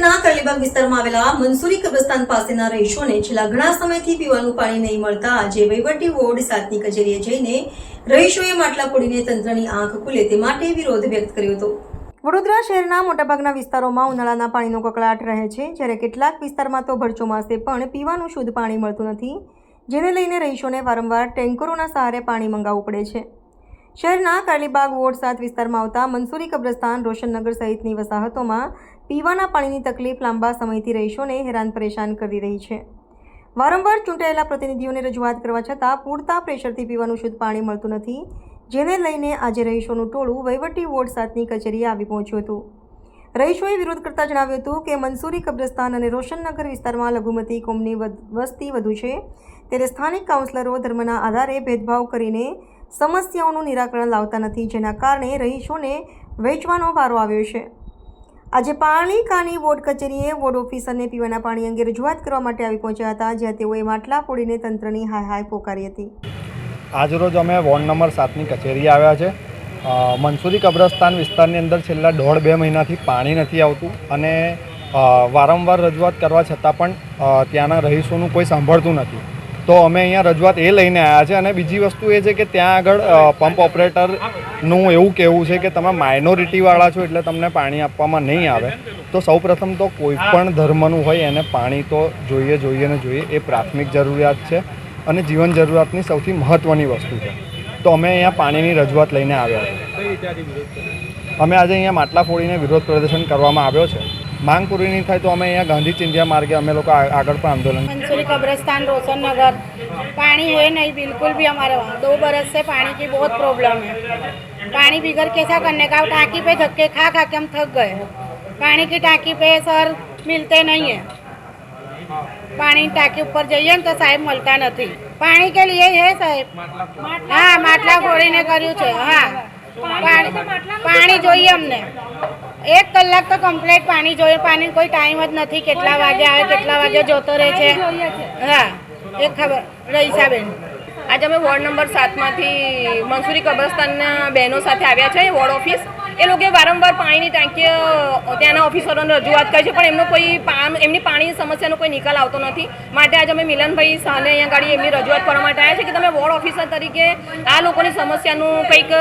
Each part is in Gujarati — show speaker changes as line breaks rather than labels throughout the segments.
કાલીબાગ વિસ્તારમાં આવેલા મનસુરી કબ્રસ્તાન પાસેના રહીશોને છેલ્લા ઘણા સમયથી પીવાનું પાણી નહીં મળતા આજે વહીવટી વોર્ડ સાતની કચેરીએ જઈને રહીશોએ માટલા ફોડીને તંત્રની આંખ ખુલે તે માટે વિરોધ વ્યક્ત કર્યો હતો. વડોદરા શહેરના મોટાભાગના વિસ્તારોમાં ઉનાળાના પાણીનો કકળાટ રહે છે. જ્યારે કેટલાક વિસ્તારમાં તો ભર ચોમાસે પણ પીવાનું શુદ્ધ પાણી મળતું નથી, જેને લઈને રહીશોને વારંવાર ટેન્કરોના સહારે પાણી મંગાવવું પડે છે. શહેરના કાલીબાગ વોર્ડ સાત વિસ્તારમાં આવતા મંસૂરી કબ્રસ્તાન રોશનનગર સહિતની વસાહતોમાં પીવાના પાણીની તકલીફ લાંબા સમયથી રહીશોને હેરાન પરેશાન કરી રહી છે. વારંવાર ચૂંટાયેલા પ્રતિનિધિઓને રજૂઆત કરવા છતાં પૂરતા પ્રેશરથી પીવાનું શુદ્ધ પાણી મળતું નથી, જેને લઈને આજે રહીશોનું ટોળું વહીવટી વોર્ડ સાતની કચેરીએ આવી પહોંચ્યું હતું. રહીશોએ વિરોધ કરતા જણાવ્યું હતું કે મંસૂરી કબ્રસ્તાન અને રોશનનગર વિસ્તારમાં લઘુમતી કોમની વસ્તી વધુ છે, ત્યારે સ્થાનિક કાઉન્સિલરો ધર્મના આધારે ભેદભાવ કરીને સમસ્યાઓનું નિરાકરણ લાવતા નથી, જેના કારણે રહીશોને વેચવાનો વારો આવ્યો છે. આજે પાલિકાની વોર્ડ કચેરીએ વોર્ડ ઓફિસરને પીવાના પાણી અંગે રજૂઆત કરવા માટે આવી પહોંચ્યા હતા, જ્યાં તેઓએ માટલા ફોડીને તંત્રની હાય હાય પોકારી હતી.
આજરોજ અમે વોર્ડ નંબર સાતની કચેરીએ આવ્યા છે. મનસુરી કબ્રસ્તાન વિસ્તારની અંદર છેલ્લા દોઢ બે મહિનાથી પાણી નથી આવતું અને વારંવાર રજૂઆત કરવા છતાં પણ ત્યાંના રહીશોનું કોઈ સાંભળતું નથી. તો અમે અહીંયા રજૂઆત એ લઈને આવ્યા છે અને બીજી વસ્તુ એ છે કે ત્યાં આગળ પંપ ઓપરેટરનું એવું કહેવું છે કે તમે માઇનોરિટીવાળા છો એટલે તમને પાણી આપવામાં નહીં આવે. તો સૌપ્રથમ તો કોઈ પણ ધર્મનું હોય એને પાણી તો જોઈએ જોઈએ ને જોઈએ, એ પ્રાથમિક જરૂરિયાત છે અને જીવન જરૂરિયાતની સૌથી મહત્ત્વની વસ્તુ છે. તો અમે અહીંયા પાણીની રજૂઆત લઈને આવ્યા. અમે આજે અહીંયા માટલા ફોડીને વિરોધ પ્રદર્શન કરવામાં આવ્યો છે. માંગ પૂરી નહીં થાય તો અમે અહીંયા ગાંધી ચિંધ્યા માર્ગે અમે લોકો આ- આગળ પણ આંદોલન
मंसूरी कब्रिस्तान रोशन नगर पानी है नहीं बिल्कुल भी हमारे वहाँ दो बरस से पानी की बहुत प्रॉब्लम है पानी बिगड़ कैसा करने का टाँकी पे धक्के खा खा के हम थक गए पानी की टाँकी पे सर मिलते नहीं है पानी टाँकी ऊपर जाइए ને તો સાહેબ મળતા નથી પાણી કે लिए है સાહેબ હા માટલા ફોડીને કર્યું છે હા પાણી પાણી જોઈએ અમને. એક કલાક તો કમ્પ્લેટ પાણી જોઈએ. પાણી કોઈ ટાઈમ જ નથી. કેટલા વાગે આવે કેટલા વાગે જોતો રહે છે. હા. એ ખબર રહીસાબેન
આજે અમે વોર્ડ નંબર સાતમાંથી મંસૂરી કબ્રસ્તાનના બહેનો સાથે આવ્યા છે વોર્ડ ઓફિસ. એ લોકોએ વારંવાર પાણીની ટાંકીઓ ત્યાંના ઓફિસરોને રજૂઆત કરી છે પણ એમનો કોઈ એમની પાણીની સમસ્યાનો કોઈ નિકાલ આવતો નથી. માટે આજે અમે મિલનભાઈ સાને અહીંયા ગાડી એમની રજૂઆત કરવા માટે આવ્યા છે કે તમે વોર્ડ ઓફિસર તરીકે આ લોકોની સમસ્યાનું કંઈક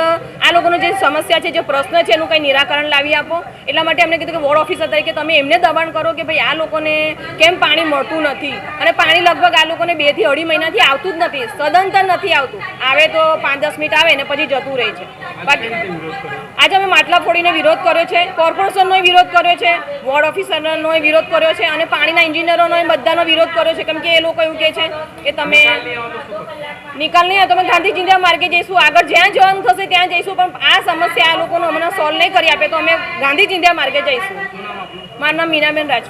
આ લોકોનો જે સમસ્યા છે જે પ્રશ્ન છે એનું કંઈ નિરાકરણ લાવી આપો. એટલા માટે અમને કીધું કે વોર્ડ ઓફિસર તરીકે તમે એમને દબાણ કરો કે ભાઈ આ લોકોને કેમ પાણી મળતું નથી? અને પાણી લગભગ આ લોકોને બેથી અઢી મહિનાથી આવતું જ નથી સદંતર નથી આવતું. આવે તો પાંચ દસ મિનિટ આવે ને પછી જતું રહે છે. બાકી આજે અમે માટલા ફોડીને વિરોધ કર્યો છે કોર્પોરેશનનો વિરોધ કર્યો છે વોર્ડ ઓફિસરનો વિરોધ કર્યો છે અને પાણીના એન્જિનિયરોનો બધાનો વિરોધ કર્યો છે. કેમ કે એ લોકો એવું કહે છે કે તમે નિકાલ નહીં તમે ગાંધી ચિંધ્યા માર્ગે જઈશું આગળ જ્યાં જવાનું થશે ત્યાં જઈશું પણ આ સમસ્યા આ લોકોનો હમણાં સોલ્વ નહીં કરી આપે તો અમે ગાંધી ચિંધ્યા માર્ગે જઈશું. મારું નામ મીનાબેન રાજપૂત.